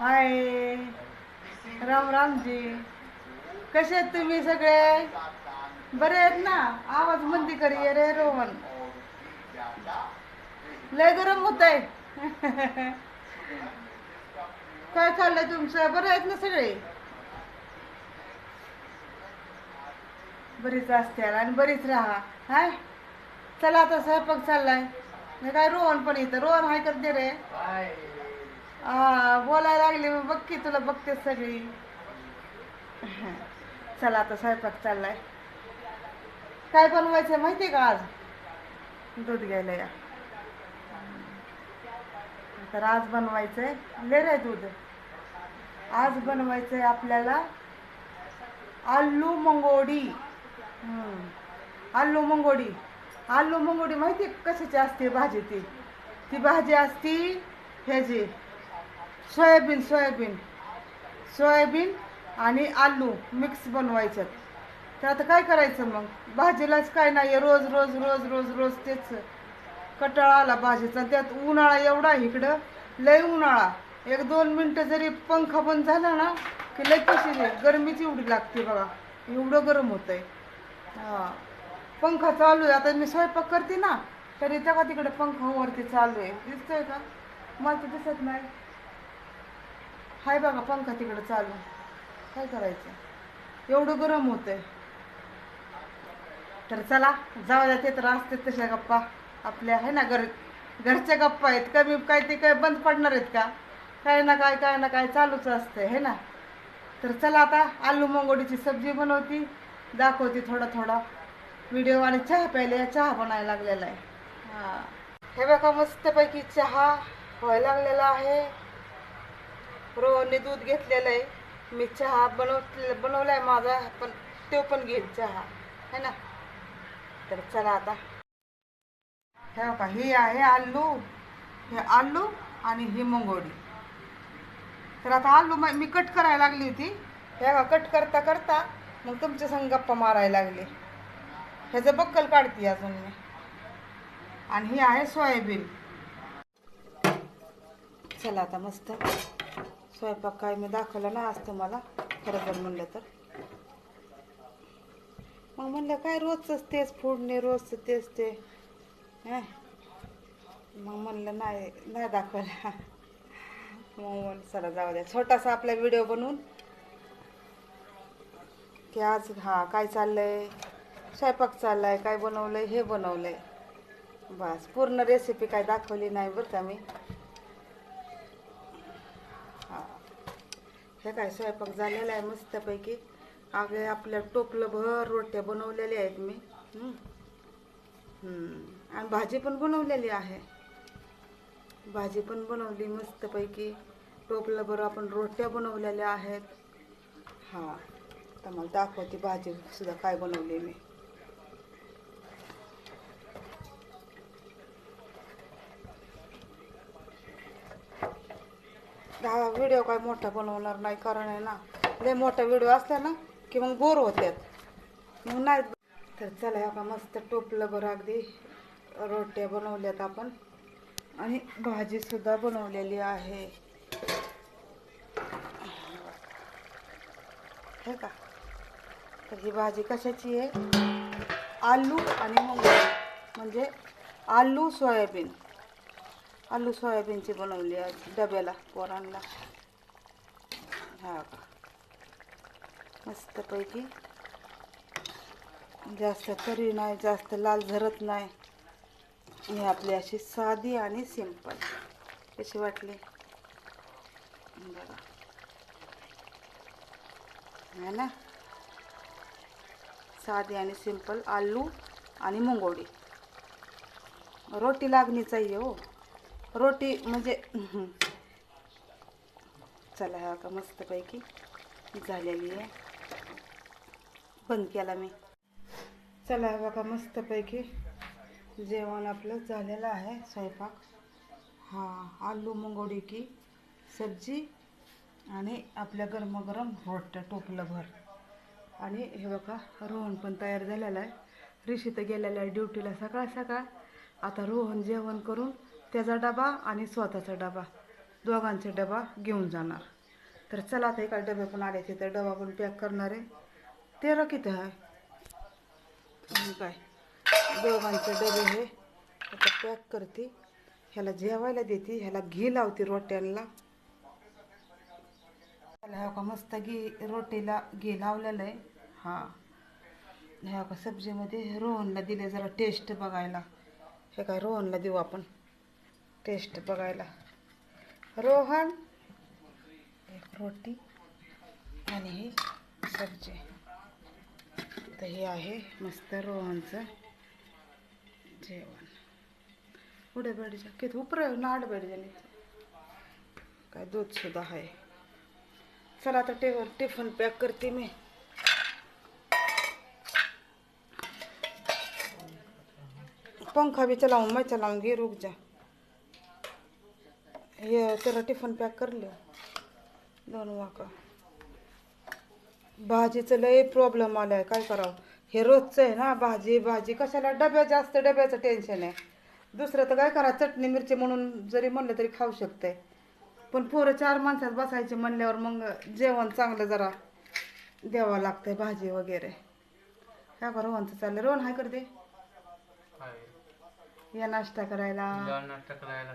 हाय. राम रामजी. कसे आहेत तुम्ही सगळे? बरे आहेत ना? आवाज मंदी करी रे रोहन. लय गरम होत आहे. काय चाललंय तुमचं? बरं आहेत ना सगळे? बरीच असते आणि बरीच राहा. हाय. चला आता स्वयंपाक चाललाय. नाही काय रोहन पण येतं रोहन हाय करते रे. हा बोलायला लागली मग बघ की तुला बघते सगळी. चला आता स्वयंपाक चाललाय. काय बनवायचं माहिती आहे का आज? दूध घ्यायला या. तर आज बनवायचंय ले आहे दूध. आज बनवायचंय आपल्याला आलू मंगोडी. आलू मंगोडी. आलू मंगोडी माहिती आहे कशाची असते भाजी ती? ती भाजी असती ह्याची. Soybean soybean. सोयाबीन आणि आलू मिक्स बनवायच्यात तर आता काय करायचं मग? भाजीलाच काय नाही रोज रोज रोज रोज रोज तेच कटाळा आला भाजीचा. त्यात उन्हाळा एवढा इकडं लय उन्हाळा. एक दोन मिनटं जरी पंखा बंद झाला ना की लय कशी गरमीची गरमीच एवढी लागते बघा. एवढं गरम होतं आहे हां. पंखा चालू आहे. आता मी स्वयंपाक करते ना तरी तेव्हा तिकडे पंखा वरती चालू आहे. दिसतोय का? मला तर दिसत नाही. हाय बघा पंखा तिकडं चालू. काय करायचं? एवढं गरम होतंय. तर चला जाऊ द्या ते तर असते तशा गप्पा. आपल्या आहे ना घर घरच्या गप्पा आहेत. कमी काय ते काय बंद पडणार आहेत का? काय ना काय काय ना काय चालूच असतंय है ना? तर चला आता आलू मंगोडीची सब्जी बनवती. दाखवते थोडा थोडा. व्हिडिओ आणि चहा प्यायला चहा बनायला लागलेला आहे. हा. हे बघा मस्तपैकी चहा व्हायला लागलेला आहे. रोहनने दूध घेतलेलं आहे. मी चहा बनव बनवलाय माझा पण तो पण घेईल चहा. है ना? तर चला आता. हे बघा हे आहे आलू. हे आलू आणि ही मंगोडी तर आता आलू मी कट करायला लागली होती. हे बघा कट करता करता मग तुमच्या संग गप्पा मारायला लागले. ह्याचं बक्कल काढते अजून मी. आणि ही आहे सोयाबीन. चला आता मस्त. स्वयंपाक काय मी दाखवलं ना आज तुम्हाला. खरं जर म्हणलं तर. मग म्हणलं काय रोजच तेच फोडणे रोजच तेच ते. मग म्हणलं नाही नाही दाखवलं. मग म्हणलं चला जाऊ द्या. छोटासा आपला व्हिडिओ बनवून. की आज हा काय चाललंय? स्वयंपाक चाललाय काय बनवलंय? हे बनवलंय. बस पूर्ण रेसिपी काय दाखवली नाही बरं का मी हा हे काय स्वयंपाक झालेला आहे मस्तपैकी. आगे आपल्या टोपलं भर रोट्या बनवलेल्या आहेत मी. आणि भाजी पण बनवलेली आहे. भाजी पण बनवली मस्तपैकी. टोपलं भर आपण रोट्या बनवलेल्या आहेत. हां. तर मला दाखवते भाजी सुद्धा काय बनवली मी. हा व्हिडिओ काय मोठा बनवणार नाही कारण आहे ना लय मोठा व्हिडिओ असला ना की मग बोर होत्यात. मग नाही तर चला ह्या का मस्त टोपलं बरं अगदी रोट्या बनवल्यात आपण. आणि भाजीसुद्धा बनवलेली आहे. हे का? तर ही भाजी कशाची आहे? आलू आणि मुंगा म्हणजे आलू सोयाबीन. आलू सोयाबीनची बनवली आहे डब्याला पोरांना. हा का? मस्तपैकी. जास्त करी नाही जास्त लाल झरत नाही. ही आपली अशी साधी आणि सिंपल. कशी वाटली? बघा. है ना? साधी आणि सिंपल आलू आणि मुंगोडी. रोटी लागणीच आहे हो. रोटी म्हणजे चला हा का मस्तपैकी झालेली आहे. बंद केला मी. चला हे बघा मस्तपैकी जेवण आपलं झालेलं आहे स्वयंपाक. हां आलू मुंगोडी की सब्जी आणि आपल्या गरमागरम रोट्या टोपलं भर. आणि हे बघा रोहन पण तयार झालेला आहे. ऋषी तर गेलेला आहे ड्युटीला सकाळ सकाळ आता रोहन जेवण करून त्याचा डबा आणि स्वतःचा डबा दोघांचे डबा घेऊन जाणार. तर चला आता एका डबे पण आले तिथे डबा पण पॅक करणार आहे. तेरा किती आहे? काय? दोघांचे डबे हे आता पॅक करते. ह्याला जेवायला देते ह्याला घी लावते रोट्यांना. ह्याला का मस्त घी रोटीला घी लावलेलं आहे. हां. ह्या का सब्जीमध्ये रोहनला दिले जरा टेस्ट बघायला. हे काय रोहनला देऊ आपण? टेस्ट बघायला. रोहन एक रोटी आणि ही सब्जी. तर हे आहे मस्त रोहनचं जेवण. पुढे बेड जा. किती उपर नाड बेड काय दूध सुद्धा आहे. चला आता टेबल टिफन पॅक करते मी. पंखा भी चलाऊं मैं चलाऊंगी रुक जा. ये तेरा टिफन पॅक कर लियो दोन वाका. भाजीचं लय प्रॉब्लेम आलाय काय करावं? हे रोजचं आहे ना भाजी भाजी. कशाला डब्या जास्त डब्याचं टेन्शन आहे. दुसरं तर काय करा चटणी मिरची म्हणून जरी म्हणलं तरी खाऊ शकते पण पोरं चार माणसात बसायचे म्हणल्यावर मग जेवण चांगलं जरा द्यावं लागतंय भाजी वगैरे. ह्या का रोहनचं चाललं. रोहन हाय करते. या नाश्ता करायला. नाश्ता करायला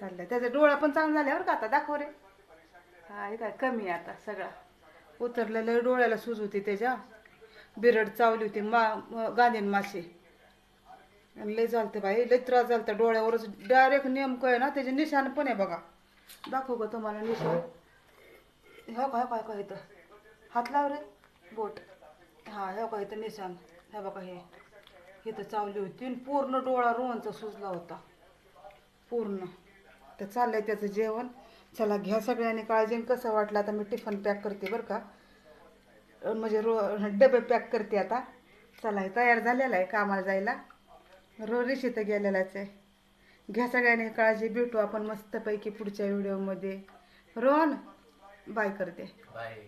चाललंय. त्याचा डोळा पण चांगला झाल्यावर का आता? दाखव रे. हा काय कमी आहे आता सगळा. उतरलेलं डोळ्याला सूज होती त्याच्या. बिरड चावली होती मा गांधीन मासे. आणि लय चालते बाई लय त्रास झालता डोळ्यावरच. डायरेक्ट नेमकं आहे ना त्याचे निशाण पण आहे बघा. दाखवू का तुम्हाला निशाण. हो काय काय काय इथं. हात लाव रे बोट. हा हे का इथं निशाण. हे बघा हे. इथं चावली होती आणि पूर्ण डोळा रोहनचा सुजला होता. पूर्ण. तर चाललंय त्याचं जेवण. चला घ्या सगळ्यांनी काळजी आणि कसं वाटलं आता मी टिफन पॅक करते बरं का. म्हणजे रो डबे पॅक करते आता. चला हे तयार झालेला आहे कामाला जायला. रो रिशी तर गेलेलाच आहे. घ्या सगळ्यांनी काळजी भेटू आपण मस्तपैकी पुढच्या व्हिडिओमध्ये. रोहन बाय करते. बाय.